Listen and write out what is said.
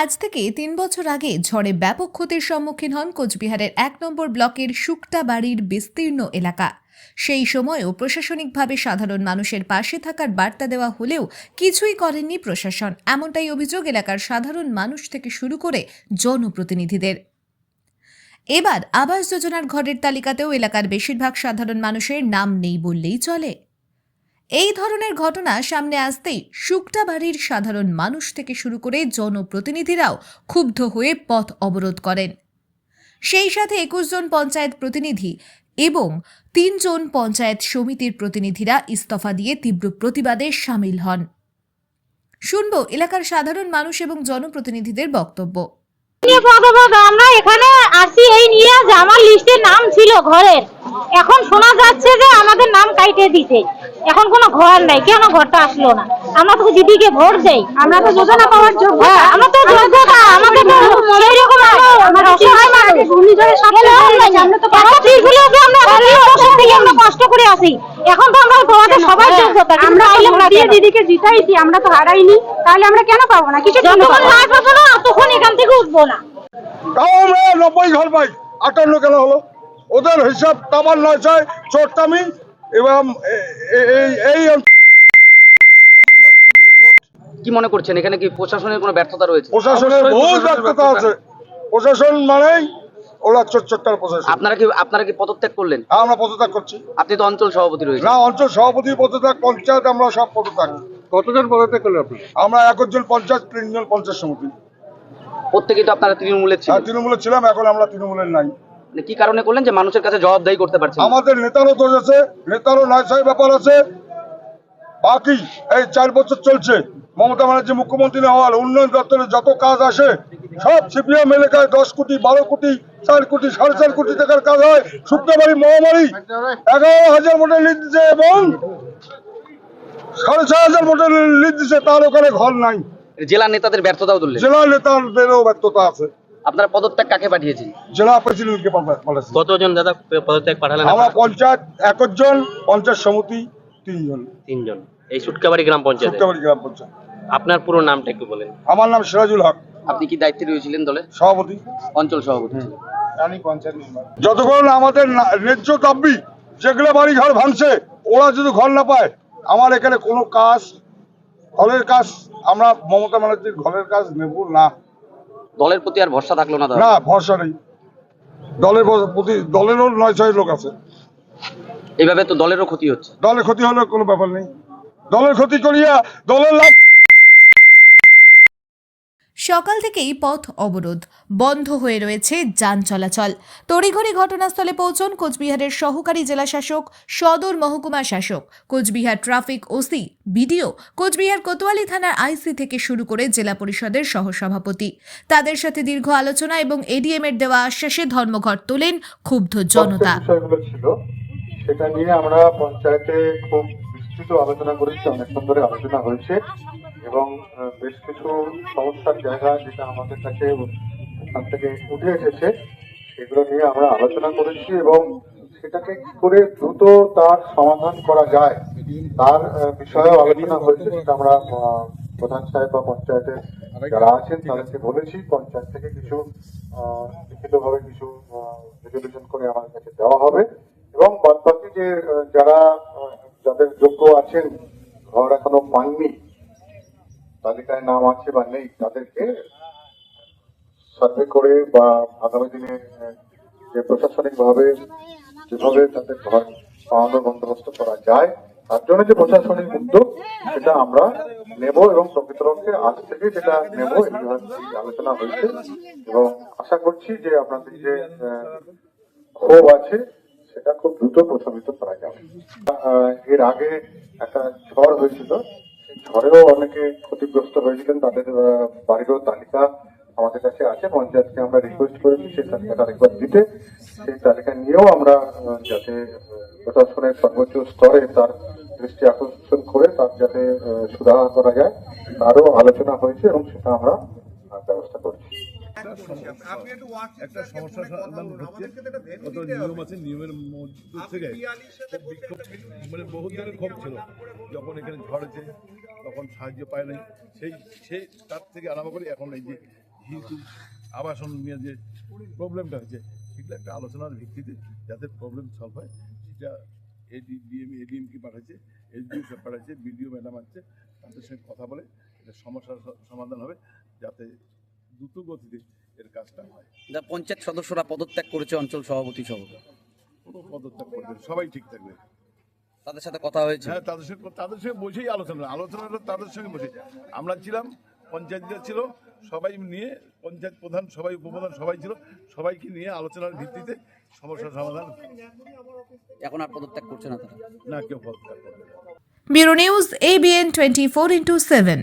আজ থেকে তিন বছর আগে ঝড়ে ব্যাপক ক্ষতির সম্মুখীন হন কোচবিহারের এক নম্বর ব্লকের শুকটা বাড়ির বিস্তীর্ণ এলাকা। সেই সময়ও প্রশাসনিকভাবে সাধারণ মানুষের পাশে থাকার বার্তা দেওয়া হলেও কিছুই করেননি প্রশাসন। এমনটাই অভিযোগ এলাকার সাধারণ মানুষ থেকে শুরু করে জনপ্রতিনিধিদের। এবার আবাস যোজনার ঘরের তালিকাতেও এলাকার বেশিরভাগ সাধারণ মানুষের নাম নেই বললেই চলে। এই ধরনের ঘটনা সামনে আসতেই শুকটা বাড়ির সাধারণ মানুষ থেকে শুরু করে জনপ্রতিনিধিরাও ক্ষুব্ধ হয়ে পথ অবরোধ করেন। সেই সাথে একুশ জন পঞ্চায়েত প্রতিনিধি এবং তিনজন পঞ্চায়েত সমিতির প্রতিনিধিরা ইস্তফা দিয়ে তীব্র প্রতিবাদে সামিল হন। শুনব এলাকার সাধারণ মানুষ এবং জনপ্রতিনিধিদের বক্তব্য। আমরা এখানে আসি, এই নিয়ে আমার লিস্টে নাম ছিল ঘরের। এখন শোনা যাচ্ছে যে আমাদের নাম কাইটে দিতে। এখন কোনো ঘর নাই কেন ঘরটা আসলো না? আমরা তো দিদিকে ভোট দেই। আমরা তো যোজনা পাওয়ার যোগ্য আমরা তো যোগ্যতা আমাদের তো সেই রকম আমরা অসহায় মানুষ। আমরা তো আমরা বছর আমরা কষ্ট করে আসি এখন তো আমরা তোমাদের সবাই যোগ্যতা আমরা আইলাম দিদিকে জিতাইছি আমরা তো হারাইনি তাহলে আমরা কেন পাবো না? কিছু যতক্ষণ না আসব না তখন এখান থেকে উঠবো না। তাও আমরা নব্বই ঘর পাই আটান্ন কেন হলো? ওদের হিসাব তাবার নয় চোরটামি এবং এই কি মনে করছেন? এখানে কি প্রশাসনের কোনো ব্যর্থতা রয়েছে? প্রশাসনের বহু ব্যর্থতা আছে। প্রশাসন মানেই ওরা চোরচোরটার প্রশাসন। আপনারা কি আপনারা কি পদত্যাগ করলেন? হ্যাঁ, আমরা পদত্যাগ করছি। আপনি তো অঞ্চল সভাপতি রয়েছেন। না অঞ্চল সভাপতি পদত্যাগ পঞ্চায়েত আমরা সব পদত্যাগ। কতজন পদত্যাগ করলেন আপনি? আমরা একজন পঞ্চায়েত তিনজন পঞ্চায়েত সমিতি। প্রত্যেকেই তো আপনারা তৃণমূলের ছিলেন। তৃণমূলের ছিলাম এখন আমরা তৃণমূলের নাই। মানে কি কারণে করলেন যে মানুষের কাছে জবাবদাহি করতে পারছেন আমাদের নেতারও দোষ আছে নেতারও নয় ছয় ব্যাপার আছে। বাকি এই চার বছর চলছে মমতা ব্যানার্জি মুখ্যমন্ত্রী হওয়ার উন্নয়ন দপ্তরে যত কাজ আসে সব সিপিএম এলাকায় দশ কোটি বারো কোটি চার কোটি সাড়ে চার কোটি টাকার কাজ হয়। শুক্রবারী মহামারী এগারো হাজার ভোটের লিড দিচ্ছে এবং সাড়ে ছয় হাজার ভোটের লিড দিচ্ছে তার ওখানে ঘর নাই। জেলা নেতাদের ব্যর্থতাও জেলা নেতাদেরও ব্যর্থতা আছে। আপনারা পদত্যাগ কাকে পাঠিয়েছেন? জেলা প্রেসিডেন্টকে পাঠাচ্ছে। কতজন দাদা পদত্যাগ পাঠালেন আমরা পঞ্চায়েত একজন পঞ্চায়েত সমিতি তিনজন। তিনজন। এই সুটকাবাড়ি গ্রাম পঞ্চায়েতে? সত্যবাড়ি গ্রাম পঞ্চায়েত। আপনার পুরো নামটা একটু বলেন। আমার নাম সিরাজুল হক। আপনি কি দায়িত্বে রয়েছিলেন দলে? সভাপতি। অঞ্চল সভাপতি। যতক্ষণ আমাদের না- ন্যায্য দাবি যেগুলো বাড়ি ঘর ভাঙছে ওরা যদি ঘর না পায় আমার এখানে কোনো কাজ ঘরের কাজ আমরা মমতা ব্যানার্জির ঘরের কাজ নেব না। দলের প্রতি আর ভরসা থাকল না দাদা? না ভরসা নেই। দলের প্রতি দলেরও নয় ছয় লোক আছে। এভাবে তো দলেরও ক্ষতি হচ্ছে। দলের ক্ষতি হলে কোনো ব্যাপার নেই। দলের ক্ষতি করিয়া দলের লাভ সকাল থেকেই পথ অবরোধ। বন্ধ হয়ে রয়েছে যান চলাচল। তড়িঘড়ি ঘটনাস্থলে পৌঁছন কোচবিহারের সহকারী জেলাশাসক সদর মহকুমা শাসক। Coochbehar traffic OC BDO Coochbehar Kotwali থানার আইসি থেকে শুরু করে জেলা পরিষদের সহসভাপতি। তাদের সাথে দীর্ঘ আলোচনা এবং এডিএম এর দেওয়া আশ্বাসে ধর্মঘট তোলেন ক্ষুব্ধ জনতা। সেটা নিয়ে আমরা পঞ্চায়েতে খুব বিস্তৃত আলোচনা করেছি অনেকক্ষণ ধরে আলোচনা হয়েছে। এবং বেশ কিছু সমস্যার জায়গা যেটা আমাদের কাছে ওখান থেকে উঠে এসেছে, সেগুলো নিয়ে আমরা আলোচনা করেছি এবং সেটাকে কি করে দ্রুত তার সমাধান করা যায়, তার বিষয়েও আলোচনা হয়েছে, সেটা আমরা প্রধান সাহেব বা পঞ্চায়েতের যারা আছেন তাদেরকে বলেছি, পঞ্চায়েত থেকে কিছু লিখিতভাবে কিছু রেজলিউশন করে আমাদের কাছে দেওয়া হবে এবং বাদ বাকি যে যারা যাদের যোগ্য আছেন, ঘর এখনও পাননি তালিকায় নাম আছে বা নেই, তাদেরকে সার্ভে করে বা আগামী দিনে যে প্রশাসনিক ভাবে যেভাবে তাদের ঘর পাওয়ানোর বন্দোবস্ত করা যায়, তার জন্য যে প্রশাসনিক উদ্যোগ, সেটা আমরা নেব এবং প্রকৃতপক্ষে আজ থেকে যেটা নেব আলোচনা হয়েছে। এবং আশা করছি যে আপনাদের যে ক্ষোভ আছে, সেটা খুব দ্রুত প্রশমিত করা যাবে। এর আগে একটা ঝড় হয়েছিল ঝড়েও অনেকে ক্ষতিগ্রস্ত হয়েছিলেন, তাদের বাড়িরও তালিকা আমাদের কাছে আছে, পঞ্চায়েতকে আমরা রিকোয়েস্ট করেছি, সেই তালিকাটা একবার দিতে। সেই তালিকা নিয়েও আমরা যাতে প্রশাসনের সর্বোচ্চ স্তরে তার দৃষ্টি আকর্ষণ করে তার যাতে সুরাহা করা যায়, তারও আলোচনা হয়েছে এবং সেটা আমরা একটা সমস্যা সমস্যার সমাধান কত নিয়ম আছে। নিয়মের মধ্যে থেকে মানে বহু দিনের ক্ষোভ ছিল। যখন এখানে ঝড়েছে তখন সাহায্য পায় নাই। সেই সেই তার থেকে আরম্ভ করে এখন এই যে হিন্দু আবাসন নিয়ে যে প্রবলেমটা হয়েছে সেগুলো একটা আলোচনার ভিত্তিতে যাতে প্রবলেম সলভ হয় সেটা এডি ডিএম এডিএমকে পাঠাচ্ছে এসডিওকে পাঠাচ্ছে বিডিও ম্যাডাম আছে তাদের সঙ্গে কথা বলে এটা সমস্যার সমাধান হবে যাতে দ্রুত গতিতে এর কাজটা হয়। যা পঞ্চায়েত সদস্যরা পদত্যাগ করেছে অঞ্চল সভাপতি সহ। কোনো পদত্যাগ করবে সবাই ঠিক থাকবে। তাদের সাথে কথা হয়েছে। হ্যাঁ তাদের সঙ্গে তাদের সঙ্গে বসেই আলোচনা আলোচনাটা তাদের সঙ্গে বসে। আমরা ছিলাম পঞ্চায়েতরা ছিল সবাই নিয়ে পঞ্চায়েত প্রধান সবাই উপপ্রধান সবাই ছিল সবাইকে নিয়ে আলোচনার ভিত্তিতে সমস্যার সমাধান। এখন আর পদত্যাগ করছে না তারা। না কেউ পদত্যাগ করবে না। Bureau news ABN twenty four into seven